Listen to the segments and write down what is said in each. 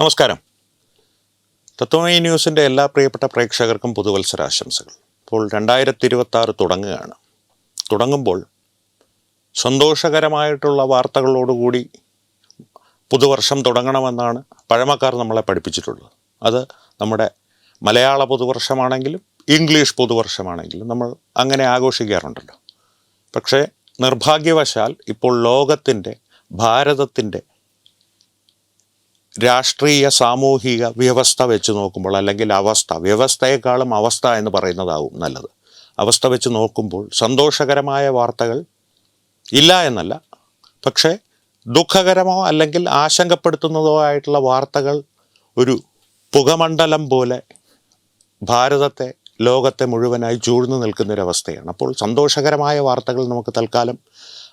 നമസ്കാരം. തത്വമൈ ന്യൂസിന്റെ എല്ലാ പ്രിയപ്പെട്ട പ്രേക്ഷകർക്കും പുതുവത്സരാശംസകൾ. ഇപ്പോൾ രണ്ടായിരത്തി ഇരുപത്തി ആറ് തുടങ്ങുകയാണ്. തുടങ്ങുമ്പോൾ സന്തോഷകരമായിട്ടുള്ള വാർത്തകളോടുകൂടി പുതുവർഷം തുടങ്ങണമെന്നാണ് പഴമക്കാർ നമ്മളെ പഠിപ്പിച്ചിട്ടുള്ളത്. അത് നമ്മുടെ മലയാള പുതുവർഷമാണെങ്കിലും ഇംഗ്ലീഷ് പുതുവർഷമാണെങ്കിലും നമ്മൾ അങ്ങനെ ആഘോഷിക്കാറുണ്ടല്ലോ. പക്ഷേ നിർഭാഗ്യവശാൽ ഇപ്പോൾ ലോകത്തിന്റെ ഭാരതത്തിന്റെ രാഷ്ട്രീയ സാമൂഹിക വ്യവസ്ഥ വെച്ച് നോക്കുമ്പോൾ അല്ലെങ്കിൽ അവസ്ഥ വ്യവസ്ഥയെക്കാളും അവസ്ഥ എന്ന് പറയുന്നതാവും നല്ലത്. അവസ്ഥ വെച്ച് നോക്കുമ്പോൾ സന്തോഷകരമായ വാർത്തകൾ ഇല്ല എന്നല്ല. പക്ഷേ ദുഃഖകരമോ അല്ലെങ്കിൽ ആശങ്കപ്പെടുത്തുന്നതോ ആയിട്ടുള്ള വാർത്തകൾ ഒരു പുകമണ്ഡലം പോലെ ഭാരതത്തെ ലോകത്തെ മുഴുവനായി ചൂഴ്ന്നു നിൽക്കുന്നൊരവസ്ഥയാണ്. അപ്പോൾ സന്തോഷകരമായ വാർത്തകൾ നമുക്ക് തൽക്കാലം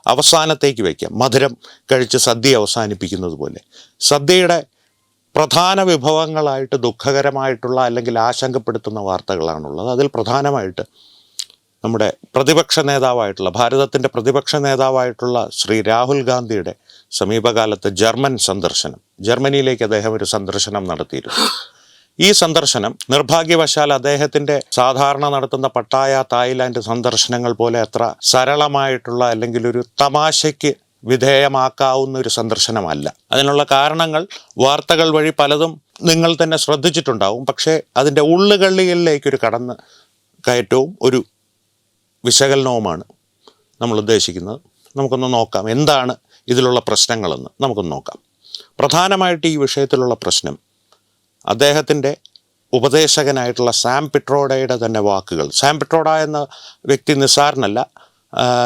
അവസാനത്തേക്ക് വയ്ക്കാം. മധുരം കഴിച്ച് സദ്യ അവസാനിപ്പിക്കുന്നത് പോലെ സദ്യയുടെ പ്രധാന വിഭവങ്ങളായിട്ട് ദുഃഖകരമായിട്ടുള്ള അല്ലെങ്കിൽ ആശങ്കപ്പെടുത്തുന്ന വാർത്തകളാണുള്ളത്. അതിൽ പ്രധാനമായിട്ട് നമ്മുടെ പ്രതിപക്ഷ നേതാവായിട്ടുള്ള ഭാരതത്തിന്റെ പ്രതിപക്ഷ നേതാവായിട്ടുള്ള ശ്രീ രാഹുൽ ഗാന്ധിയുടെ സമീപകാലത്ത് ജർമ്മൻ സന്ദർശനം ജർമ്മനിയിലേക്ക് അദ്ദേഹം ഒരു സന്ദർശനം നടത്തിയിരുന്നു. ഈ സന്ദർശനം നിർഭാഗ്യവശാൽ അദ്ദേഹത്തിന്റെ സാധാരണ നടത്തുന്ന പട്ടായ തായ്ലാൻഡ് സന്ദർശനങ്ങൾ പോലെ അത്ര സരളമായിട്ടുള്ള അല്ലെങ്കിൽ ഒരു തമാശയ്ക്ക് വിധേയമാക്കാവുന്ന ഒരു സന്ദർശനമല്ല. അതിനുള്ള കാരണങ്ങൾ വാർത്തകൾ വഴി പലതും നിങ്ങൾ തന്നെ ശ്രദ്ധിച്ചിട്ടുണ്ടാവും. പക്ഷേ അതിന്റെ ഉള്ളുകള്ളികളിലേക്കൊരു കടന്ന് കയറ്റവും ഒരു വിശകലനവുമാണ് നമ്മൾ ഉദ്ദേശിക്കുന്നത്. നമുക്കൊന്ന് നോക്കാം എന്താണ് ഇതിലുള്ള പ്രശ്നങ്ങളെന്ന് നമുക്കൊന്ന് നോക്കാം. പ്രധാനമായിട്ട് ഈ വിഷയത്തിലുള്ള പ്രശ്നം അദ്ദേഹത്തിന്റെ ഉപദേശകനായിട്ടുള്ള സാം പിട്രോഡയുടെ തന്നെ വാക്കുകൾ. സാം പിട്രോഡ എന്ന വ്യക്തി നിസ്സാരനല്ല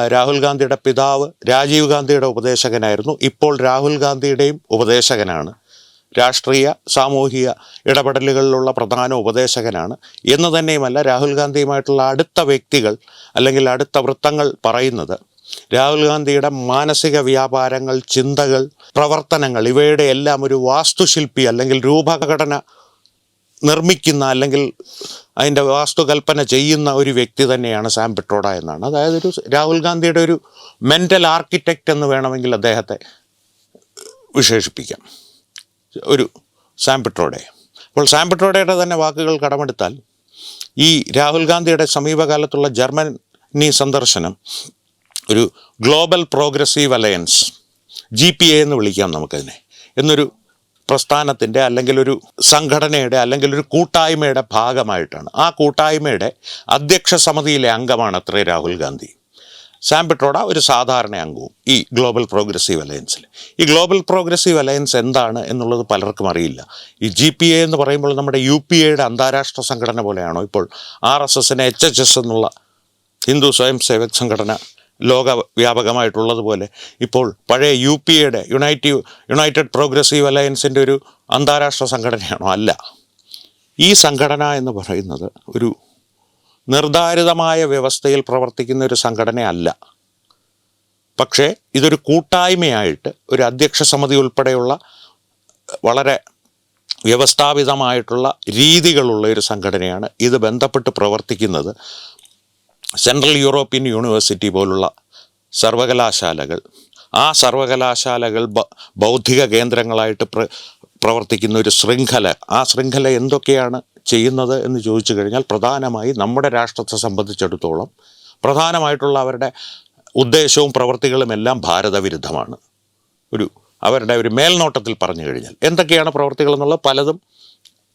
രാഹുൽ ഗാന്ധിയുടെ പിതാവ് രാജീവ് ഗാന്ധിയുടെ ഉപദേശകനായിരുന്നു. ഇപ്പോൾ രാഹുൽ ഗാന്ധിയുടെയും ഉപദേശകനാണ്. രാഷ്ട്രീയ സാമൂഹിക ഇടപെടലുകളിലുള്ള പ്രധാന ഉപദേശകനാണ്. എന്ന് തന്നെയുമല്ല രാഹുൽ ഗാന്ധിയുമായിട്ടുള്ള അടുത്ത വ്യക്തികൾ അല്ലെങ്കിൽ അടുത്ത വൃത്തങ്ങൾ പറയുന്നത് രാഹുൽ ഗാന്ധിയുടെ മാനസിക വ്യാപാരങ്ങൾ ചിന്തകൾ പ്രവർത്തനങ്ങൾ ഇവയുടെ എല്ലാം ഒരു വാസ്തുശില്പി അല്ലെങ്കിൽ രൂപഘടന നിർമ്മിക്കുന്ന അല്ലെങ്കിൽ അതിന്റെ വാസ്തുകൽപ്പന ചെയ്യുന്ന ഒരു വ്യക്തി തന്നെയാണ് സാം പിട്രോഡ എന്നാണ്. അതായത് ഒരു രാഹുൽ ഗാന്ധിയുടെ ഒരു മെന്റൽ ആർക്കിടെക്റ്റ് എന്ന് വേണമെങ്കിൽ അദ്ദേഹത്തെ വിശേഷിപ്പിക്കാം. ഒരു സാം പിട്രോഡെ അപ്പോൾ സാം പിട്രോഡയുടെ തന്നെ വാക്കുകൾ കടമെടുത്താൽ ഈ രാഹുൽ ഗാന്ധിയുടെ സമീപകാലത്തുള്ള ജർമ്മനി സന്ദർശനം ഒരു global progressive alliance G P A എന്ന് വിളിക്കാം നമുക്കതിനെ. എന്നൊരു പ്രസ്ഥാനത്തിന്റെ അല്ലെങ്കിൽ ഒരു സംഘടനയുടെ അല്ലെങ്കിൽ ഒരു കൂട്ടായ്മയുടെ ഭാഗമായിട്ടാണ്. ആ കൂട്ടായ്മയുടെ അധ്യക്ഷ സമിതിയിലെ അംഗമാണ് അത്രേ രാഹുൽ ഗാന്ധി. സാം പിട്രോഡ ഒരു സാധാരണ അംഗവും ഈ ഗ്ലോബൽ പ്രോഗ്രസീവ് അലയൻസിൽ. ഈ ഗ്ലോബൽ പ്രോഗ്രസീവ് അലയൻസ് എന്താണ് എന്നുള്ളത് പലർക്കും അറിയില്ല. ഈ ജി പി എ എന്ന് പറയുമ്പോൾ നമ്മുടെ യു പി എയുടെ അന്താരാഷ്ട്ര സംഘടന പോലെയാണോ ഇപ്പോൾ ആർ എസ് എസിന് എച്ച് എച്ച് എസ് എന്നുള്ള ഹിന്ദു സ്വയം സേവക് സംഘടന ലോക വ്യാപകമായിട്ടുള്ളതുപോലെ ഇപ്പോൾ പഴയ യു പി എയുടെ യുണൈറ്റീവ് യുണൈറ്റഡ് പ്രോഗ്രസീവ് അലയൻസിന്റെ ഒരു അന്താരാഷ്ട്ര സംഘടനയാണോ? അല്ല. ഈ സംഘടന എന്ന് പറയുന്നത് ഒരു നിർദ്ധാരിതമായ വ്യവസ്ഥയിൽ പ്രവർത്തിക്കുന്ന ഒരു സംഘടനയല്ല. പക്ഷേ ഇതൊരു കൂട്ടായ്മയായിട്ട് ഒരു അധ്യക്ഷ സമിതി ഉൾപ്പെടെയുള്ള വളരെ വ്യവസ്ഥാപിതമായിട്ടുള്ള രീതികളുള്ള ഒരു സംഘടനയാണ്. ഇത് ബന്ധപ്പെട്ട് പ്രവർത്തിക്കുന്നത് സെൻട്രൽ യൂറോപ്യൻ യൂണിവേഴ്സിറ്റി പോലുള്ള സർവകലാശാലകൾ ആ സർവകലാശാലകൾ ബൗദ്ധിക കേന്ദ്രങ്ങളായിട്ട് പ്ര പ്രവർത്തിക്കുന്ന ഒരു ശൃംഖല ആ ശൃംഖല എന്തൊക്കെയാണ് ചെയ്യുന്നത് എന്ന് ചോദിച്ചു കഴിഞ്ഞാൽ പ്രധാനമായി നമ്മുടെ രാഷ്ട്രത്തെ സംബന്ധിച്ചിടത്തോളം പ്രധാനമായിട്ടുള്ള അവരുടെ ഉദ്ദേശവും പ്രവൃത്തികളും എല്ലാം ഭാരതവിരുദ്ധമാണ്. ഒരു അവരുടെ ഒരു മേൽനോട്ടത്തിൽ പറഞ്ഞു കഴിഞ്ഞാൽ എന്തൊക്കെയാണ് പ്രവർത്തികൾ എന്നുള്ളത് പലതും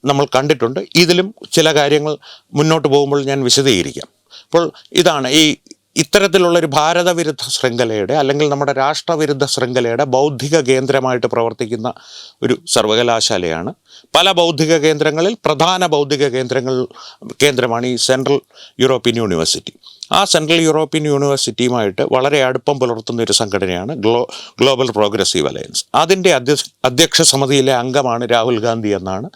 നമ്മൾ കണ്ടിട്ടുണ്ട്. ഇതിലും ചില കാര്യങ്ങൾ മുന്നോട്ട് പോകുമ്പോൾ ഞാൻ വിശദീകരിക്കാം. അപ്പോൾ ഇതാണ് ഈ ഇത്തരത്തിലുള്ളൊരു ഭാരതവിരുദ്ധ ശൃംഖലയുടെ അല്ലെങ്കിൽ നമ്മുടെ രാഷ്ട്രവിരുദ്ധ ശൃംഖലയുടെ ബൗദ്ധിക കേന്ദ്രമായിട്ട് പ്രവർത്തിക്കുന്ന ഒരു സർവകലാശാലയാണ്. പല ബൗദ്ധിക കേന്ദ്രങ്ങളിൽ പ്രധാന ബൗദ്ധിക കേന്ദ്രങ്ങൾ കേന്ദ്രമാണ് ഈ സെൻട്രൽ യൂറോപ്യൻ യൂണിവേഴ്സിറ്റി. ആ സെൻട്രൽ യൂറോപ്യൻ യൂണിവേഴ്സിറ്റിയുമായിട്ട് വളരെ അടുപ്പം പുലർത്തുന്ന ഒരു സംഘടനയാണ് ഗ്ലോ ഗ്ലോബൽ പ്രോഗ്രസീവ് അലയൻസ്. അതിന്റെ അധ്യക്ഷ സമിതിയിലെ അംഗമാണ് രാഹുൽ ഗാന്ധി എന്നാണ്.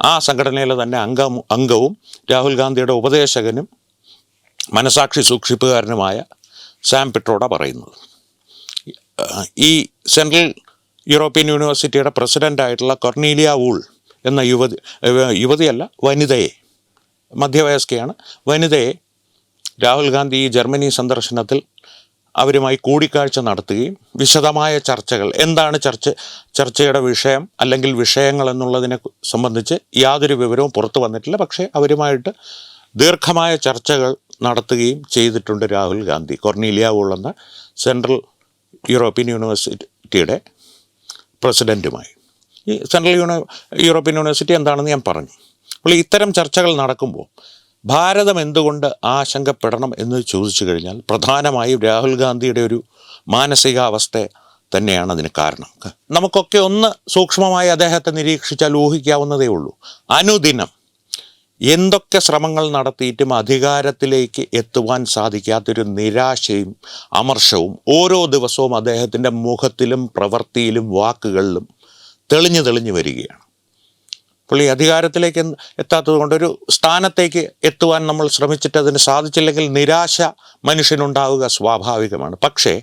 ആ സംഘടനയിലെ തന്നെ അംഗം അംഗവും രാഹുൽ ഗാന്ധിയുടെ ഉപദേശകനും മനസാക്ഷി സൂക്ഷിപ്പുകാരനുമായ സാം പിട്രോഡ പറയുന്നത്. ഈ സെൻട്രൽ യൂറോപ്യൻ യൂണിവേഴ്സിറ്റിയുടെ പ്രസിഡന്റായിട്ടുള്ള കൊർണീലിയ വൂൾ എന്ന യുവതി യുവതിയല്ല വനിതയെ മധ്യവയസ്കയാണ്. വനിതയെ രാഹുൽ ഗാന്ധി ഈ ജർമ്മനി സന്ദർശനത്തിൽ അവരുമായി കൂടിക്കാഴ്ച നടത്തുകയും വിശദമായ ചർച്ചകൾ എന്താണ് ചർച്ച ചർച്ചയുടെ വിഷയം അല്ലെങ്കിൽ വിഷയങ്ങൾ എന്നുള്ളതിനെ സംബന്ധിച്ച് യാതൊരു വിവരവും പുറത്തു വന്നിട്ടില്ല. പക്ഷേ അവരുമായിട്ട് ദീർഘമായ ചർച്ചകൾ നടത്തുകയും ചെയ്തിട്ടുണ്ട് രാഹുൽ ഗാന്ധി. കൊർണീലിയ ഉള്ളെന്ന സെൻട്രൽ യൂറോപ്യൻ യൂണിവേഴ്സിറ്റിയുടെ പ്രസിഡന്റുമായി ഈ സെൻട്രൽ യൂണി യൂറോപ്യൻ യൂണിവേഴ്സിറ്റി എന്താണെന്ന് ഞാൻ പറഞ്ഞു. അപ്പോൾ ഇത്തരം ചർച്ചകൾ നടക്കുമ്പോൾ ഭാരതം എന്തുകൊണ്ട് ആശങ്കപ്പെടണം എന്ന് ചോദിച്ചു കഴിഞ്ഞാൽ പ്രധാനമായും രാഹുൽ ഗാന്ധിയുടെ ഒരു മാനസികാവസ്ഥ തന്നെയാണ് അതിന് കാരണം. നമുക്കൊക്കെ ഒന്ന് സൂക്ഷ്മമായി അദ്ദേഹത്തെ നിരീക്ഷിച്ചാൽ ഊഹിക്കാവുന്നതേ ഉള്ളൂ. അനുദിനം എന്തൊക്കെ ശ്രമങ്ങൾ നടത്തിയിട്ടും അധികാരത്തിലേക്ക് എത്തുവാൻ സാധിക്കാത്തൊരു നിരാശയും അമർഷവും ഓരോ ദിവസവും അദ്ദേഹത്തിന്റെ മുഖത്തിലും പ്രവൃത്തിയിലും വാക്കുകളിലും തെളിഞ്ഞു തെളിഞ്ഞു വരികയാണ്. പുള്ളി അധികാരത്തിലേക്ക് എത്താത്തത് കൊണ്ട് ഒരു സ്ഥാനത്തേക്ക് എത്തുവാൻ നമ്മൾ ശ്രമിച്ചിട്ട് അതിന് സാധിച്ചില്ലെങ്കിൽ നിരാശ മനുഷ്യനുണ്ടാവുക സ്വാഭാവികമാണ്. പക്ഷേ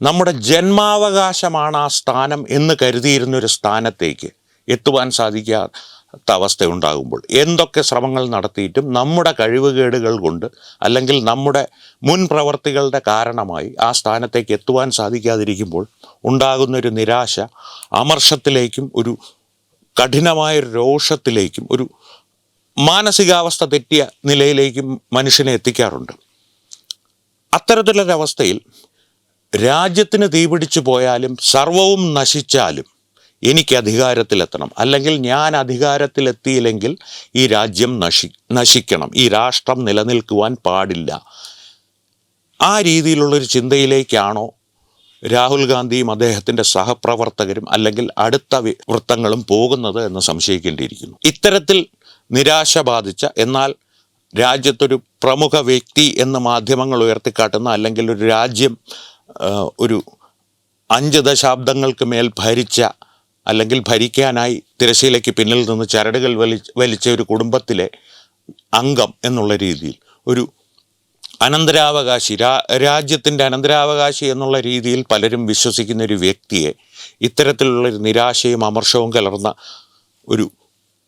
നമ്മുടെ ജന്മാവകാശമാണ് ആ സ്ഥാനം എന്ന് കരുതിയിരുന്ന ഒരു സ്ഥാനത്തേക്ക് എത്തുവാൻ സാധിക്കാത്ത അവസ്ഥ ഉണ്ടാകുമ്പോൾ എന്തൊക്കെ ശ്രമങ്ങൾ നടത്തിയിട്ടും നമ്മുടെ കഴിവുകേടുകൾ കൊണ്ട് അല്ലെങ്കിൽ നമ്മുടെ മുൻ പ്രവർത്തികളുടെ കാരണമായി ആ സ്ഥാനത്തേക്ക് എത്തുവാൻ സാധിക്കാതിരിക്കുമ്പോൾ ഉണ്ടാകുന്നൊരു നിരാശ അമർഷത്തിലേക്കും ഒരു കഠിനമായൊരു രോഷത്തിലേക്കും ഒരു മാനസികാവസ്ഥ തെറ്റിയ നിലയിലേക്കും മനുഷ്യനെ എത്തിക്കാറുണ്ട്. അത്തരത്തിലൊരവസ്ഥയിൽ രാജ്യത്തിന് തീപിടിച്ചു പോയാലും സർവവും നശിച്ചാലും എനിക്ക് അധികാരത്തിലെത്തണം അല്ലെങ്കിൽ ഞാൻ അധികാരത്തിലെത്തിയില്ലെങ്കിൽ ഈ രാജ്യം നശി നശിക്കണം. ഈ രാഷ്ട്രം നിലനിൽക്കുവാൻ പാടില്ല. ആ രീതിയിലുള്ളൊരു ചിന്തയിലേക്കാണോ രാഹുൽ ഗാന്ധിയും അദ്ദേഹത്തിന്റെ സഹപ്രവർത്തകരും അല്ലെങ്കിൽ അടുത്ത വൃത്തങ്ങളും പോകുന്നത് എന്ന് സംശയിക്കേണ്ടിയിരിക്കുന്നു. ഇത്തരത്തിൽ നിരാശ ബാധിച്ച എന്നാൽ രാജ്യത്തൊരു പ്രമുഖ വ്യക്തി എന്ന് മാധ്യമങ്ങൾ ഉയർത്തിക്കാട്ടുന്ന അല്ലെങ്കിൽ ഒരു രാജ്യം ഒരു അഞ്ച് ദശാബ്ദങ്ങൾക്ക് മേൽ ഭരിച്ച അല്ലെങ്കിൽ ഭരിക്കാനായി തിരശ്ശീലയ്ക്ക് പിന്നിൽ നിന്ന് ചരടുകൾ വലി വലിച്ച ഒരു കുടുംബത്തിലെ അംഗം എന്നുള്ള രീതിയിൽ ഒരു അനന്തരാവകാശി രാ രാജ്യത്തിന്റെ അനന്തരാവകാശി എന്നുള്ള രീതിയിൽ പലരും വിശ്വസിക്കുന്ന ഒരു വ്യക്തിയെ ഇത്തരത്തിലുള്ളൊരു നിരാശയും അമർഷവും കലർന്ന ഒരു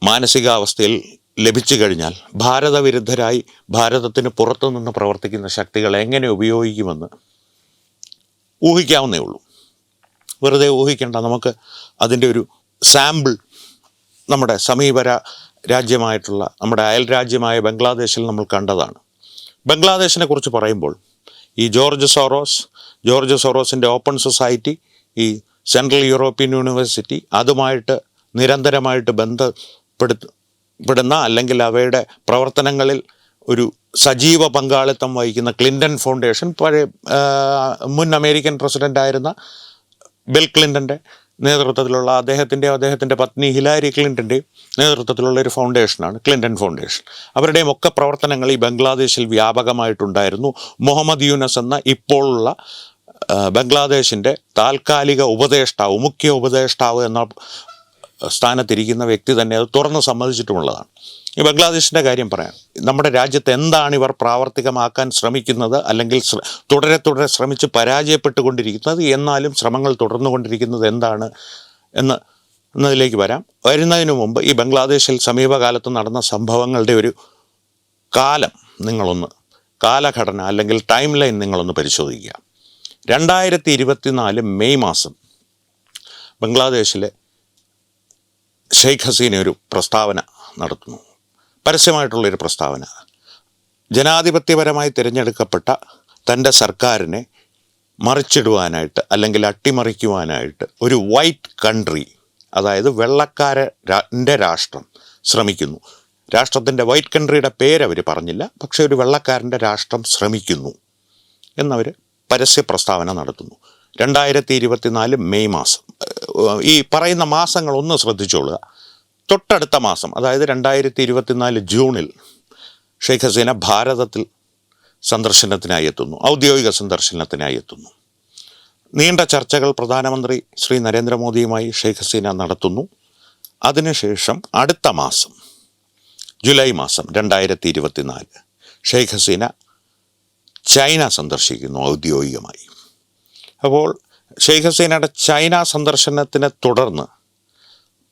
മാനസികാവസ്ഥയിൽ ലഭിച്ചു കഴിഞ്ഞാൽ ഭാരതവിരുദ്ധരായി ഭാരതത്തിന് പുറത്തു നിന്ന് പ്രവർത്തിക്കുന്ന ശക്തികൾ എങ്ങനെ ഉപയോഗിക്കുമെന്ന് ഊഹിക്കാവുന്നേ ഉള്ളൂ. വെറുതെ ഊഹിക്കേണ്ട. നമുക്ക് അതിന്റെ ഒരു സാമ്പിൾ നമ്മുടെ സമീപ രാജ്യമായിട്ടുള്ള നമ്മുടെ അയൽ രാജ്യമായ ബംഗ്ലാദേശിൽ നമ്മൾ കണ്ടതാണ്. ബംഗ്ലാദേശിനെ കുറിച്ച് പറയുമ്പോൾ ഈ ജോർജ് സോറോസ് ജോർജ് സോറോസിന്റെ ഓപ്പൺ സൊസൈറ്റി ഈ സെൻട്രൽ യൂറോപ്യൻ യൂണിവേഴ്സിറ്റി അതുമായിട്ട് നിരന്തരമായിട്ട് ബന്ധപ്പെടുത്തപ്പെടുന്ന അല്ലെങ്കിൽ അവയുടെ പ്രവർത്തനങ്ങളിൽ ഒരു സജീവ പങ്കാളിത്തം വഹിക്കുന്ന ക്ലിന്റൺ ഫൗണ്ടേഷൻ പഴയ മുൻ അമേരിക്കൻ പ്രസിഡന്റായിരുന്ന ബിൽ ക്ലിന്റന്റെ നേതൃത്വത്തിലുള്ള അദ്ദേഹത്തിന്റെയും അദ്ദേഹത്തിന്റെ പത്നി ഹിലാരി ക്ലിന്റന്റെയും നേതൃത്വത്തിലുള്ള ഒരു ഫൗണ്ടേഷനാണ് ക്ലിന്റൺ ഫൗണ്ടേഷൻ. അവരുടെയും ഒക്കെ പ്രവർത്തനങ്ങൾ ഈ ബംഗ്ലാദേശിൽ വ്യാപകമായിട്ടുണ്ടായിരുന്നു. മുഹമ്മദ് യൂനസ് എന്ന ഇപ്പോഴുള്ള ബംഗ്ലാദേശിന്റെ താൽക്കാലിക ഉപദേഷ്ടാവ് മുഖ്യ ഉപദേഷ്ടാവ് എന്ന സ്ഥാനത്തിരിക്കുന്ന വ്യക്തി തന്നെ അത് തുറന്ന് സമ്മതിച്ചിട്ടുമുള്ളതാണ്. ഈ ബംഗ്ലാദേശിന്റെ കാര്യം പറയാം. നമ്മുടെ രാജ്യത്ത് എന്താണ് ഇവർ പ്രാവർത്തികമാക്കാൻ ശ്രമിക്കുന്നത് അല്ലെങ്കിൽ തുടരെ തുടരെ ശ്രമിച്ച് പരാജയപ്പെട്ടുകൊണ്ടിരിക്കുന്നത് എന്നാലും ശ്രമങ്ങൾ തുടർന്നുകൊണ്ടിരിക്കുന്നത് എന്താണ് എന്ന് എന്നതിലേക്ക് വരാം. വരുന്നതിന് മുമ്പ് ഈ ബംഗ്ലാദേശിൽ സമീപകാലത്ത് നടന്ന സംഭവങ്ങളുടെ ഒരു കാലം നിങ്ങളൊന്ന് കാലഘടന അല്ലെങ്കിൽ ടൈം ലൈൻ നിങ്ങളൊന്ന് പരിശോധിക്കുക. രണ്ടായിരത്തി ഇരുപത്തിനാല് മെയ് മാസം ബംഗ്ലാദേശിലെ ഷെയ്ഖ് ഹസീന ഒരു പ്രസ്താവന നടത്തുന്നു. പരസ്യമായിട്ടുള്ളൊരു പ്രസ്താവന. ജനാധിപത്യപരമായി തിരഞ്ഞെടുക്കപ്പെട്ട തന്റെ സർക്കാരിനെ മറിച്ചിടുവാനായിട്ട് അല്ലെങ്കിൽ അട്ടിമറിക്കുവാനായിട്ട് ഒരു വൈറ്റ് കൺട്രി അതായത് വെള്ളക്കാരന്റെ രാഷ്ട്രം ശ്രമിക്കുന്നു. രാഷ്ട്രത്തിന്റെ വൈറ്റ് കൺട്രിയുടെ പേരവർ പറഞ്ഞില്ല പക്ഷേ ഒരു വെള്ളക്കാരന്റെ രാഷ്ട്രം ശ്രമിക്കുന്നു എന്നവർ പരസ്യ പ്രസ്താവന നടത്തുന്നു. രണ്ടായിരത്തി ഇരുപത്തിനാല് മെയ് മാസം ഈ പറയുന്ന മാസങ്ങൾ ഒന്ന് ശ്രദ്ധിച്ചോളുക. തൊട്ടടുത്ത മാസം അതായത് രണ്ടായിരത്തി ഇരുപത്തിനാല് ജൂണിൽ ഷെയ്ഖ് ഹസീന ഭാരതത്തിൽ സന്ദർശനത്തിനായി എത്തുന്നു. ഔദ്യോഗിക സന്ദർശനത്തിനായി എത്തുന്നു. നീണ്ട ചർച്ചകൾ പ്രധാനമന്ത്രി ശ്രീ നരേന്ദ്രമോദിയുമായി ഷെയ്ഖ് ഹസീന നടത്തുന്നു. അതിനുശേഷം അടുത്ത മാസം ജൂലൈ മാസം രണ്ടായിരത്തി ഇരുപത്തിനാല് ഷെയ്ഖ് ഹസീന ചൈന സന്ദർശിക്കുന്നു ഔദ്യോഗികമായി. അപ്പോൾ ഷെയ്ഖ് ഹസീനയുടെ ചൈന സന്ദർശനത്തിനെ തുടർന്ന്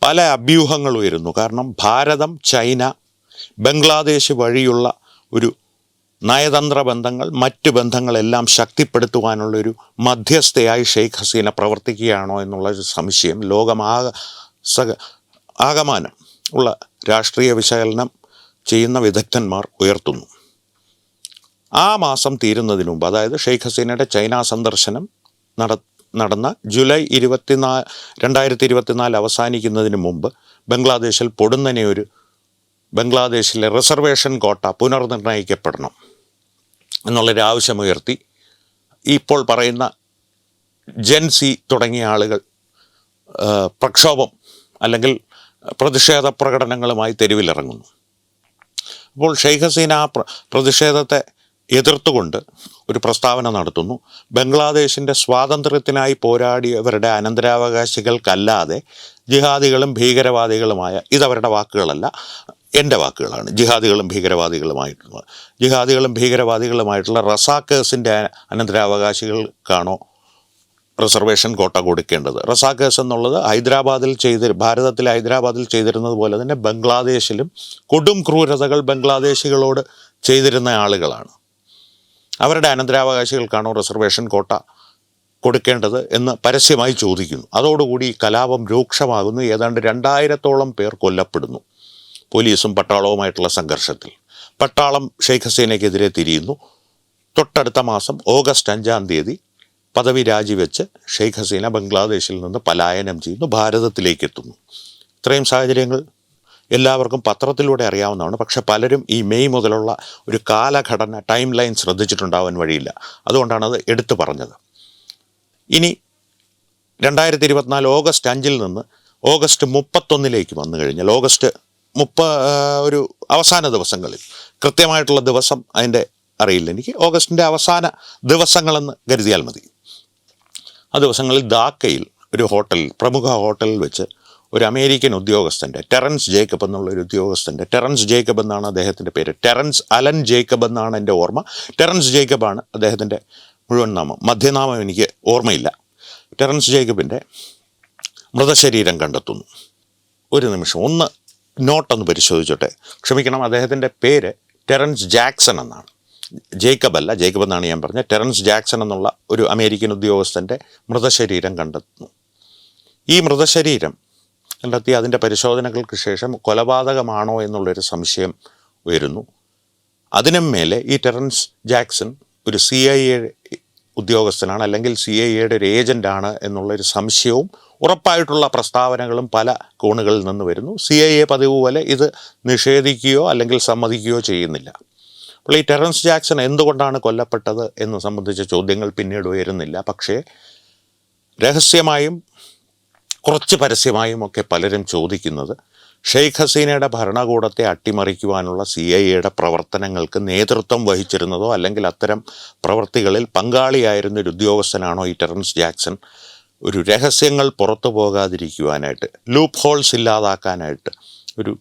പല അഭ്യൂഹങ്ങൾ ഉയരുന്നു. കാരണം ഭാരതം ചൈന ബംഗ്ലാദേശ് വഴിയുള്ള ഒരു നയതന്ത്ര ബന്ധങ്ങൾ മറ്റ് ബന്ധങ്ങളെല്ലാം ശക്തിപ്പെടുത്തുവാനുള്ളൊരു മധ്യസ്ഥയായി ഷെയ്ഖ് ഹസീന പ്രവർത്തിക്കുകയാണോ എന്നുള്ളൊരു സംശയം ലോകമാക സക ആകമാനം ഉള്ള രാഷ്ട്രീയ വിശകലനം ചെയ്യുന്ന വിദഗ്ധന്മാർ ഉയർത്തുന്നു. ആ മാസം തീരുന്നതിന് മുമ്പ് അതായത് ഷെയ്ഖ് ഹസീനയുടെ ചൈന സന്ദർശനം നട നടന്ന ജൂലൈ ഇരുപത്തിനാ രണ്ടായിരത്തി ഇരുപത്തിനാല് അവസാനിക്കുന്നതിന് മുമ്പ് ബംഗ്ലാദേശിൽ പൊടുന്നനെ ഒരു ബംഗ്ലാദേശിലെ റിസർവേഷൻ കോട്ട പുനർനിർണയിക്കപ്പെടണം എന്നുള്ളൊരു ആവശ്യമുയർത്തി. ഇപ്പോൾ പറയുന്ന ജെൻസി തുടങ്ങിയ ആളുകൾ പ്രക്ഷോഭം അല്ലെങ്കിൽ പ്രതിഷേധ പ്രകടനങ്ങളുമായി തെരുവിലിറങ്ങുന്നു. അപ്പോൾ ഷെയ്ഖ് ഹസീന ആ പ്ര- പ്രതിഷേധത്തെ എതിർത്തുകൊണ്ട് ഒരു പ്രസ്താവന നടത്തുന്നു. ബംഗ്ലാദേശിന്റെ സ്വാതന്ത്ര്യത്തിനായി പോരാടിയവരുടെ അനന്തരാവകാശികൾക്കല്ലാതെ ജിഹാദികളും ഭീകരവാദികളുമായ ഇതവരുടെ വാക്കുകളല്ല എന്റെ വാക്കുകളാണ്. ജിഹാദികളും ഭീകരവാദികളുമായിട്ടുള്ള ജിഹാദികളും ഭീകരവാദികളുമായിട്ടുള്ള റസാക്കേഴ്സിന്റെ അനന്തരാവകാശികൾക്കാണോ റിസർവേഷൻ കോട്ട കൊടുക്കേണ്ടത്? റസാക്കേഴ്സ് എന്നുള്ളത് ഹൈദരാബാദിൽ ചെയ്ത് ഭാരതത്തിൽ ഹൈദരാബാദിൽ ചെയ്തിരുന്നത് പോലെ തന്നെ ബംഗ്ലാദേശിലും കൊടും ക്രൂരതകൾ ബംഗ്ലാദേശികളോട് ചെയ്തിരുന്ന ആളുകളാണ്. അവരുടെ അനന്തരാവകാശികൾക്കാണോ റിസർവേഷൻ കോട്ട കൊടുക്കേണ്ടത് എന്ന് പരസ്യമായി ചോദിക്കുന്നു. അതോടുകൂടി കലാപം രൂക്ഷമാകുന്നു. ഏതാണ്ട് രണ്ടായിരത്തോളം പേർ കൊല്ലപ്പെടുന്നു പോലീസും പട്ടാളവുമായിട്ടുള്ള സംഘർഷത്തിൽ. പട്ടാളം ഷെയ്ഖ് ഹസീനയ്ക്കെതിരെ തിരിയുന്നു. തൊട്ടടുത്ത മാസം ഓഗസ്റ്റ് അഞ്ചാം തീയതി പദവി രാജിവെച്ച് ഷെയ്ഖ് ഹസീന ബംഗ്ലാദേശിൽ നിന്ന് പലായനം ചെയ്യുന്നു. ഭാരതത്തിലേക്ക് എത്തുന്നു ഇത്രയും സാഹചര്യങ്ങൾ എല്ലാവർക്കും പത്രത്തിലൂടെ അറിയാവുന്നതാണ്. പക്ഷെ പലരും ഈ മെയ് മുതലുള്ള ഒരു കാലഘടന ടൈം ലൈൻ ശ്രദ്ധിച്ചിട്ടുണ്ടാവാൻ വഴിയില്ല. അതുകൊണ്ടാണ് അത് എടുത്തു പറഞ്ഞത്. ഇനി രണ്ടായിരത്തി ഇരുപത്തിനാല് ഓഗസ്റ്റ് അഞ്ചിൽ നിന്ന് ഓഗസ്റ്റ് മുപ്പത്തൊന്നിലേക്ക് വന്നു കഴിഞ്ഞാൽ ഓഗസ്റ്റ് മുപ്പ ഒരു അവസാന ദിവസങ്ങളിൽ കൃത്യമായിട്ടുള്ള ദിവസം അതിന്റെ അറിയില്ല എനിക്ക് ഓഗസ്റ്റിന്റെ അവസാന ദിവസങ്ങളെന്ന് കരുതിയാൽ മതി. ആ ദിവസങ്ങളിൽ ധാക്കയിൽ ഒരു ഹോട്ടലിൽ പ്രമുഖ ഹോട്ടലിൽ വെച്ച് ഒരു അമേരിക്കൻ ഉദ്യോഗസ്ഥന്റെ ടെറൻസ് ജേക്കബ് എന്നുള്ള ഒരു ഉദ്യോഗസ്ഥന്റെ ടെറൻസ് ജേക്കബ് എന്നാണ് അദ്ദേഹത്തിന്റെ പേര്. ടെറൻസ് അലൻ ജേക്കബ് എന്നാണ് എന്റെ ഓർമ്മ. ടെറൻസ് ജേക്കബാണ് അദ്ദേഹത്തിന്റെ മുഴുവൻ നാമം. മധ്യനാമം എനിക്ക് ഓർമ്മയില്ല. ടെറൻസ് ജേക്കബിന്റെ മൃതശരീരം കണ്ടെത്തുന്നു. ഒരു നിമിഷം ഒന്ന് നോട്ടൊന്ന് പരിശോധിച്ചോട്ടെ. ക്ഷമിക്കണം അദ്ദേഹത്തിന്റെ പേര് ടെറൻസ് ജാക്സൺ എന്നാണ്. ജേക്കബ് അല്ല ജേക്കബ് എന്നാണ് ഞാൻ പറഞ്ഞത്. ടെറൻസ് ജാക്സൺ എന്നുള്ള ഒരു അമേരിക്കൻ ഉദ്യോഗസ്ഥന്റെ മൃതശരീരം കണ്ടെത്തുന്നു. ഈ മൃതശരീരം കണ്ടെത്തി അതിന്റെ പരിശോധനകൾക്ക് ശേഷം കൊലപാതകമാണോ എന്നുള്ളൊരു സംശയം ഉയരുന്നു. അതിനും മേലെ ഈ ടെറൻസ് ജാക്സൺ ഒരു സി ഐ എ ഉദ്യോഗസ്ഥനാണ് അല്ലെങ്കിൽ സി ഐ എയുടെ ഒരു ഏജന്റാണ് എന്നുള്ളൊരു സംശയവും ഉറപ്പായിട്ടുള്ള പ്രസ്താവനകളും പല കോണുകളിൽ നിന്ന് വരുന്നു. സി ഐ എ പതിവ് പോലെ ഇത് നിഷേധിക്കുകയോ അല്ലെങ്കിൽ സമ്മതിക്കുകയോ ചെയ്യുന്നില്ല. അപ്പോൾ ഈ ടെറൻസ് ജാക്സൺ എന്തുകൊണ്ടാണ് കൊല്ലപ്പെട്ടത് എന്ന് സംബന്ധിച്ച ചോദ്യങ്ങൾ പിന്നീട് ഉയരുന്നില്ല. പക്ഷേ രഹസ്യമായും കുറച്ച് പരസ്യമായും ഒക്കെ പലരും ചോദിക്കുന്നത് ഷെയ്ഖ് ഹസീനയുടെ ഭരണകൂടത്തെ അട്ടിമറിക്കുവാനുള്ള സി ഐ എയുടെ പ്രവർത്തനങ്ങൾക്ക് നേതൃത്വം വഹിച്ചിരുന്നതോ അല്ലെങ്കിൽ അത്തരം പ്രവർത്തികളിൽ പങ്കാളിയായിരുന്ന ഒരു ഉദ്യോഗസ്ഥനാണോ ഈ ടെറൻസ് ജാക്സൺ? ഒരു രഹസ്യങ്ങൾ പുറത്തു പോകാതിരിക്കുവാനായിട്ട് ലൂപ്പ് ഹോൾസ് ഇല്ലാതാക്കാനായിട്ട് ഒരു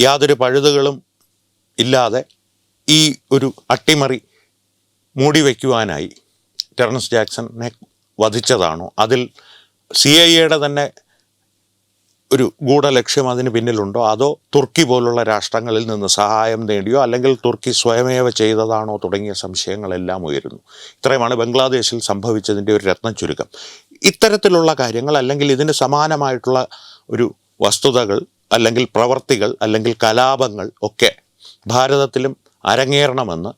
യാതൊരു പഴുതുകളും ഇല്ലാതെ ഈ ഒരു അട്ടിമറി മൂടിവെക്കുവാനായി ടെറൻസ് ജാക്സനെ വധിച്ചതാണോ? അതിൽ സി ഐ എയുടെ തന്നെ ഒരു ഗൂഢലക്ഷ്യം അതിന് പിന്നിലുണ്ടോ? അതോ തുർക്കി പോലുള്ള രാഷ്ട്രങ്ങളിൽ നിന്ന് സഹായം നേടിയോ? അല്ലെങ്കിൽ തുർക്കി സ്വയമേവ ചെയ്തതാണോ തുടങ്ങിയ സംശയങ്ങളെല്ലാം ഉയരുന്നു. ഇത്രയുമാണ് ബംഗ്ലാദേശിൽ സംഭവിച്ചതിന്റെ ഒരു രത്ന ചുരുക്കം. ഇത്തരത്തിലുള്ള കാര്യങ്ങൾ അല്ലെങ്കിൽ ഇതിന് സമാനമായിട്ടുള്ള ഒരു വസ്തുതകൾ അല്ലെങ്കിൽ പ്രവർത്തികൾ അല്ലെങ്കിൽ കലാപങ്ങൾ ഒക്കെ ഭാരതത്തിലും അരങ്ങേറണമെന്ന്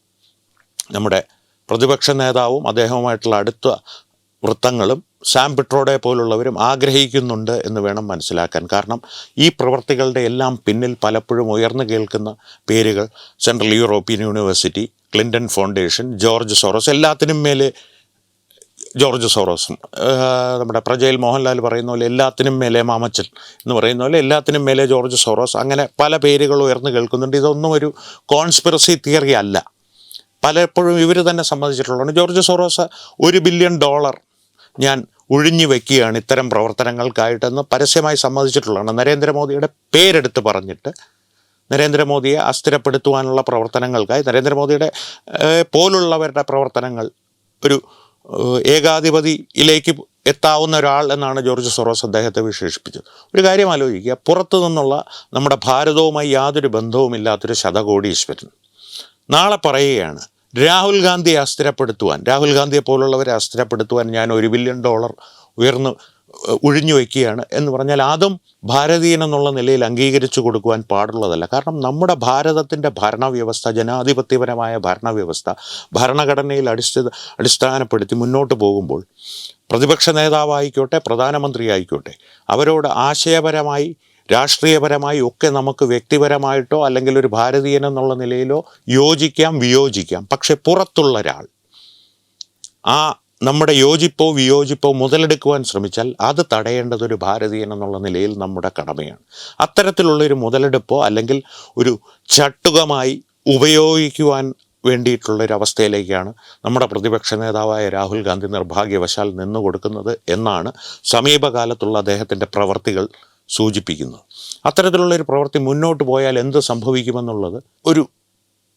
നമ്മുടെ പ്രതിപക്ഷ നേതാവും അദ്ദേഹവുമായിട്ടുള്ള അടുത്ത വൃത്തങ്ങളും സാം പിട്രോഡെ പോലുള്ളവരും ആഗ്രഹിക്കുന്നുണ്ട് എന്ന് വേണം മനസ്സിലാക്കാൻ. കാരണം ഈ പ്രവർത്തികളുടെ എല്ലാം പിന്നിൽ പലപ്പോഴും ഉയർന്നു കേൾക്കുന്ന പേരുകൾ central European university Clinton foundation George Soros എല്ലാത്തിനും മേലെ ജോർജ് സോറോസും നമ്മുടെ പ്രജയിൽ മോഹൻലാൽ പറയുന്ന പോലെ എല്ലാത്തിനും മേലെ മാമച്ചൻ എന്ന് പറയുന്ന പോലെ എല്ലാത്തിനും മേലെ ജോർജ് സോറോസ്. അങ്ങനെ പല പേരുകൾ ഉയർന്നു കേൾക്കുന്നുണ്ട്. ഇതൊന്നും ഒരു കോൺസ്പിറസി തിയറി അല്ല. പലപ്പോഴും ഇവർ തന്നെ സമ്മതിച്ചിട്ടുള്ളതാണ്. ജോർജ് സോറോസ് ഒരു ബില്യൺ ഡോളർ ഞാൻ ഒഴിഞ്ഞു വെക്കുകയാണ് ഇത്തരം പ്രവർത്തനങ്ങൾക്കായിട്ടെന്ന് പരസ്യമായി സമ്മതിച്ചിട്ടുള്ളതാണ്. നരേന്ദ്രമോദിയുടെ പേരെടുത്ത് പറഞ്ഞിട്ട് നരേന്ദ്രമോദിയെ അസ്ഥിരപ്പെടുത്തുവാനുള്ള പ്രവർത്തനങ്ങൾക്കായി നരേന്ദ്രമോദിയുടെ പോലുള്ളവരുടെ പ്രവർത്തനങ്ങൾ ഒരു ഏകാധിപതിയിലേക്ക് എത്താവുന്ന ഒരാൾ എന്നാണ് ജോർജ് സൊറോസ് അദ്ദേഹത്തെ വിശേഷിപ്പിച്ചത്. ഒരു കാര്യം ആലോചിക്കുക. പുറത്തു നിന്നുള്ള നമ്മുടെ ഭാരതവുമായി യാതൊരു ബന്ധവുമില്ലാത്തൊരു ശതകോടീശ്വരൻ നാളെ പറയുകയാണ് രാഹുൽ ഗാന്ധിയെ അസ്ഥിരപ്പെടുത്തുവാൻ രാഹുൽ ഗാന്ധിയെ പോലുള്ളവരെ അസ്ഥിരപ്പെടുത്തുവാൻ ഞാൻ ഒരു ബില്യൺ ഡോളർ ഉയർന്ന് ഒഴിഞ്ഞു വയ്ക്കുകയാണ് എന്ന് പറഞ്ഞാൽ അതും ഭാരതീയൻ എന്നുള്ള നിലയിൽ അംഗീകരിച്ചു കൊടുക്കുവാൻ പാടുള്ളതല്ല. കാരണം നമ്മുടെ ഭാരതത്തിന്റെ ഭരണവ്യവസ്ഥ ജനാധിപത്യപരമായ ഭരണവ്യവസ്ഥ ഭരണഘടനയിൽ അടിസ്ഥിത അടിസ്ഥാനപ്പെടുത്തി മുന്നോട്ട് പോകുമ്പോൾ പ്രതിപക്ഷ നേതാവായിക്കോട്ടെ പ്രധാനമന്ത്രി ആയിക്കോട്ടെ അവരോട് ആശയപരമായി രാഷ്ട്രീയപരമായി ഒക്കെ നമുക്ക് വ്യക്തിപരമായിട്ടോ അല്ലെങ്കിൽ ഒരു ഭാരതീയൻ എന്നുള്ള നിലയിലോ യോജിക്കാം വിയോജിക്കാം. പക്ഷെ പുറത്തുള്ള ഒരാൾ ആ നമ്മുടെ യോജിപ്പോ വിയോജിപ്പോ മുതലെടുക്കുവാൻ ശ്രമിച്ചാൽ അത് തടയേണ്ടത് ഒരു ഭാരതീയൻ എന്നുള്ള നിലയിൽ നമ്മുടെ കടമയാണ്. അത്തരത്തിലുള്ള ഒരു മുതലെടുപ്പോ അല്ലെങ്കിൽ ഒരു ചട്ടുകമായി ഉപയോഗിക്കുവാൻ അവസ്ഥയിലേക്കാണ് നമ്മുടെ പ്രതിപക്ഷ നേതാവായ രാഹുൽ ഗാന്ധി നിർഭാഗ്യവശാൽ നിന്നു കൊടുക്കുന്നത് എന്നാണ് സമീപകാലത്തുള്ള അദ്ദേഹത്തിന്റെ പ്രവർത്തികൾ സൂചിപ്പിക്കുന്നത് അത്തരത്തിലുള്ളൊരു പ്രവൃത്തി മുന്നോട്ട് പോയാൽ എന്ത് സംഭവിക്കുമെന്നുള്ളത് ഒരു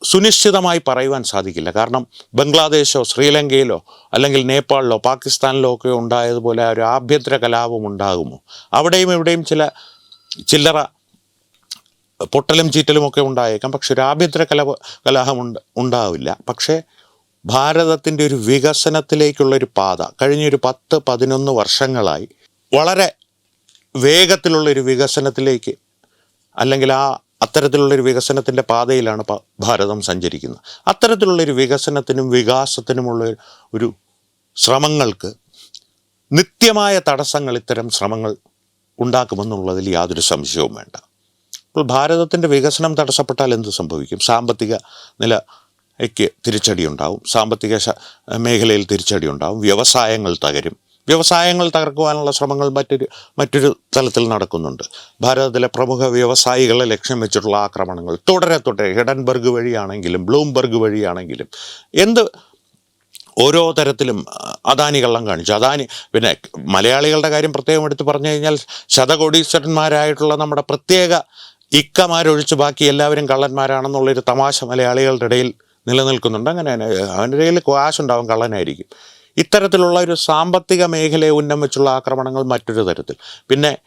സുനിശ്ചിതമായി പറയുവാൻ സാധിക്കില്ല. കാരണം ബംഗ്ലാദേശോ ശ്രീലങ്കയിലോ അല്ലെങ്കിൽ നേപ്പാളിലോ പാകിസ്ഥാനിലോ ഒക്കെ ഉണ്ടായതുപോലെ ഒരു ആഭ്യന്തര കലാപം ഉണ്ടാകുമോ? അവിടെയും ഇവിടെയും ചില ചില്ലറ പൊട്ടലും ചീറ്റലും ഒക്കെ ഉണ്ടായേക്കാം. പക്ഷെ ഒരു ആഭ്യന്തര കലാപ കലാഹം ഉണ്ട് ഉണ്ടാവില്ല. പക്ഷേ ഭാരതത്തിന്റെ ഒരു വികസനത്തിലേക്കുള്ളൊരു പാത കഴിഞ്ഞൊരു പത്ത് പതിനൊന്ന് വർഷങ്ങളായി വളരെ വേഗത്തിലുള്ളൊരു വികസനത്തിലേക്ക് അല്ലെങ്കിൽ ആ അത്തരത്തിലുള്ളൊരു വികസനത്തിന്റെ പാതയിലാണ് ഭാരതം സഞ്ചരിക്കുന്നത്. അത്തരത്തിലുള്ളൊരു വികസനത്തിനും വികാസത്തിനുമുള്ള ഒരു ശ്രമങ്ങൾക്ക് നിത്യമായ തടസ്സങ്ങൾ ഇത്തരം ശ്രമങ്ങൾ ഉണ്ടാക്കുമെന്നുള്ളതിൽ യാതൊരു സംശയവും വേണ്ട. അപ്പോൾ ഭാരതത്തിന്റെ വികസനം തടസ്സപ്പെട്ടാൽ എന്ത് സംഭവിക്കും? സാമ്പത്തിക നിലയ്ക്ക് തിരിച്ചടി ഉണ്ടാവും സാമ്പത്തിക മേഖലയിൽ തിരിച്ചടി ഉണ്ടാവും വ്യവസായങ്ങൾ തകരും. വ്യവസായങ്ങൾ തകർക്കുവാനുള്ള ശ്രമങ്ങൾ മറ്റൊരു മറ്റൊരു തലത്തിൽ നടക്കുന്നുണ്ട്. ഭാരതത്തിലെ പ്രമുഖ വ്യവസായികളെ ലക്ഷ്യം വെച്ചിട്ടുള്ള ആക്രമണങ്ങൾ. തുടരെ തുടരെ ഹിഡൻബർഗ് വഴിയാണെങ്കിലും ബ്ലൂംബർഗ് വഴിയാണെങ്കിലും എന്ത് ഓരോ തരത്തിലും അദാനി കാണിച്ചു. അദാനി പിന്നെ മലയാളികളുടെ കാര്യം പ്രത്യേകം എടുത്ത് പറഞ്ഞു കഴിഞ്ഞാൽ ശതകോടീശ്വരന്മാരായിട്ടുള്ള നമ്മുടെ പ്രത്യേക ഇക്കമാരൊഴിച്ച് ബാക്കി എല്ലാവരും കള്ളന്മാരാണെന്നുള്ളൊരു തമാശ മലയാളികളുടെ ഇടയിൽ നിലനിൽക്കുന്നുണ്ട്. അങ്ങനെ. അവന്റെ കയ്യിൽ കാശുണ്ടാവും കള്ളനായിരിക്കും. ഇത്തരത്തിലുള്ള ഒരു സാമ്പത്തിക മേഖലയെ ഉന്നം വെച്ചുള്ള ആക്രമണങ്ങൾ മറ്റൊരു തരത്തിൽ. പിന്നെ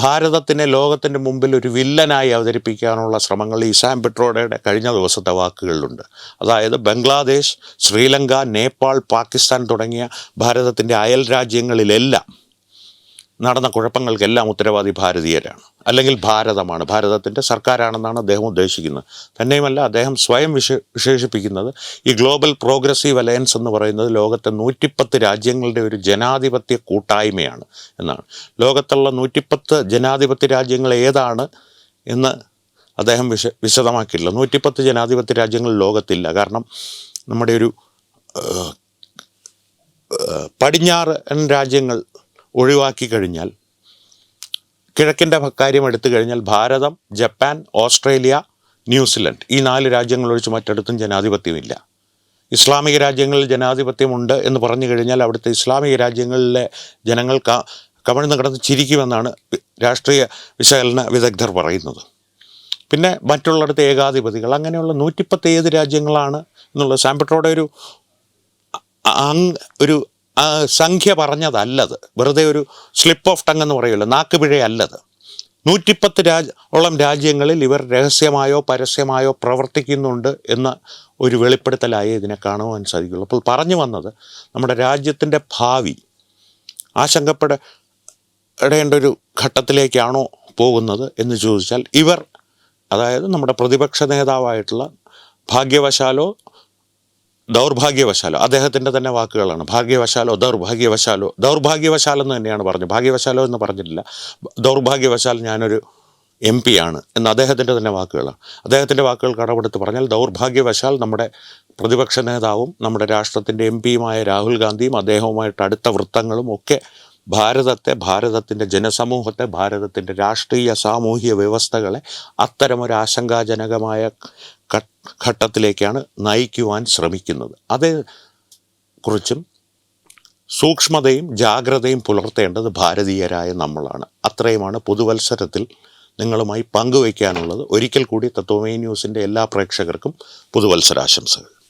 ഭാരതത്തിനെ ലോകത്തിന്റെ മുമ്പിൽ ഒരു വില്ലനായി അവതരിപ്പിക്കാനുള്ള ശ്രമങ്ങൾ ഇസാം പെട്രോഡയുടെ കഴിഞ്ഞ ദിവസത്തെ വാക്കുകളിലുണ്ട്. അതായത് ബംഗ്ലാദേശ് ശ്രീലങ്ക നേപ്പാൾ പാകിസ്ഥാൻ തുടങ്ങിയ ഭാരതത്തിന്റെ അയൽ രാജ്യങ്ങളിലെല്ലാം നടന്ന കുഴപ്പങ്ങൾക്കെല്ലാം ഉത്തരവാദി ഭാരതീയരാണ്. അല്ലെങ്കിൽ ഭാരതമാണ്. ഭാരതത്തിന്റെ സർക്കാരാണെന്നാണ് അദ്ദേഹം ഉദ്ദേശിക്കുന്നത്. തന്നെയുമല്ല അദ്ദേഹം സ്വയം വിശ വിശേഷിപ്പിക്കുന്നത് ഈ ഗ്ലോബൽ പ്രോഗ്രസീവ് അലയൻസ് എന്ന് പറയുന്നത് ലോകത്തെ നൂറ്റിപ്പത്ത് രാജ്യങ്ങളുടെ ഒരു ജനാധിപത്യ കൂട്ടായ്മയാണ് എന്നാണ്. ലോകത്തുള്ള നൂറ്റിപ്പത്ത് ജനാധിപത്യ രാജ്യങ്ങൾ ഏതാണ് എന്ന് അദ്ദേഹം വിശ വിശദമാക്കിയില്ല നൂറ്റിപ്പത്ത് ജനാധിപത്യ രാജ്യങ്ങൾ ലോകത്തില്ല. കാരണം നമ്മുടെ ഒരു പടിഞ്ഞാറൻ രാജ്യങ്ങൾ ഒഴിവാക്കി കഴിഞ്ഞാൽ കിഴക്കിന്റെ കാര്യം എടുത്തു കഴിഞ്ഞാൽ ഭാരതം ജപ്പാൻ ഓസ്ട്രേലിയ ന്യൂസിലൻഡ് ഈ നാല് രാജ്യങ്ങൾ ഒഴിച്ച് മറ്റിടത്തും ജനാധിപത്യമില്ല. ഇസ്ലാമിക രാജ്യങ്ങളിൽ ജനാധിപത്യമുണ്ട് എന്ന് പറഞ്ഞു കഴിഞ്ഞാൽ അവിടുത്തെ ഇസ്ലാമിക രാജ്യങ്ങളിലെ ജനങ്ങൾ കമഴ്ന്ന് കിടന്ന് ചിരിക്കുമെന്നാണ് രാഷ്ട്രീയ വിശകലന വിദഗ്ധർ പറയുന്നത്. പിന്നെ മറ്റുള്ളിടത്ത് ഏകാധിപതികൾ അങ്ങനെയുള്ള നൂറ്റിപ്പത്ത് ഏത് രാജ്യങ്ങളാണ് എന്നുള്ള സാമ്പിട്രോടെ ഒരു ഒരു സംഖ്യ പറഞ്ഞതല്ലത്. വെറുതെ ഒരു സ്ലിപ്പ് ഓഫ് ടങ് എന്ന് പറയുമല്ലോ. നാക്കുപിഴയല്ലത് നൂറ്റിപ്പത്ത് രാജ ഓളം രാജ്യങ്ങളിൽ ഇവർ രഹസ്യമായോ പരസ്യമായോ പ്രവർത്തിക്കുന്നുണ്ട് എന്ന ഒരു വെളിപ്പെടുത്തലായി ഇതിനെ കാണുവാൻ സാധിക്കുള്ളൂ. അപ്പോൾ പറഞ്ഞു വന്നത് നമ്മുടെ രാജ്യത്തിന്റെ ഭാവി ആശങ്കപ്പെടേണ്ട ഒരു ഘട്ടത്തിലേക്കാണോ പോകുന്നത് എന്ന് ചോദിച്ചാൽ ഇവർ അതായത് നമ്മുടെ പ്രതിപക്ഷ നേതാവായിട്ടുള്ള ഭാഗ്യവശാലോ ദൗർഭാഗ്യവശാലോ അദ്ദേഹത്തിന്റെ തന്നെ വാക്കുകളാണ്. ഭാഗ്യവശാലോ ദൗർഭാഗ്യവശാലോ ദൗർഭാഗ്യവശാലെന്ന് തന്നെയാണ് പറഞ്ഞത്. ഭാഗ്യവശാലോ എന്ന് പറഞ്ഞിട്ടില്ല. ദൗർഭാഗ്യവശാൽ ഞാനൊരു എം പി ആണ് എന്ന് അദ്ദേഹത്തിന്റെ തന്നെ വാക്കുകളാണ്. അദ്ദേഹത്തിന്റെ വാക്കുകൾ കടമെടുത്ത് പറഞ്ഞാൽ ദൗർഭാഗ്യവശാൽ നമ്മുടെ പ്രതിപക്ഷ നേതാവും നമ്മുടെ രാഷ്ട്രത്തിന്റെ എം പിയുമായ രാഹുൽ ഗാന്ധിയും അദ്ദേഹവുമായിട്ട് അടുത്ത വൃത്തങ്ങളും ഒക്കെ ഭാരതത്തെ ഭാരതത്തിന്റെ ജനസമൂഹത്തെ ഭാരതത്തിന്റെ രാഷ്ട്രീയ സാമൂഹിക വ്യവസ്ഥകളെ അത്തരമൊരു ആശങ്കാജനകമായ ഘട്ടത്തിലേക്കാണ് നയിക്കുവാൻ ശ്രമിക്കുന്നത്. അതേ കുറിച്ചും സൂക്ഷ്മതയും ജാഗ്രതയും പുലർത്തേണ്ടത് ഭാരതീയരായ നമ്മളാണ്. അത്രയുമാണ് പുതുവത്സരത്തിൽ നിങ്ങളുമായി പങ്കുവയ്ക്കാനുള്ളത്. ഒരിക്കൽ കൂടി തത്വമേ ന്യൂസിന്റെ എല്ലാ പ്രേക്ഷകർക്കും പുതുവത്സരാശംസകൾ.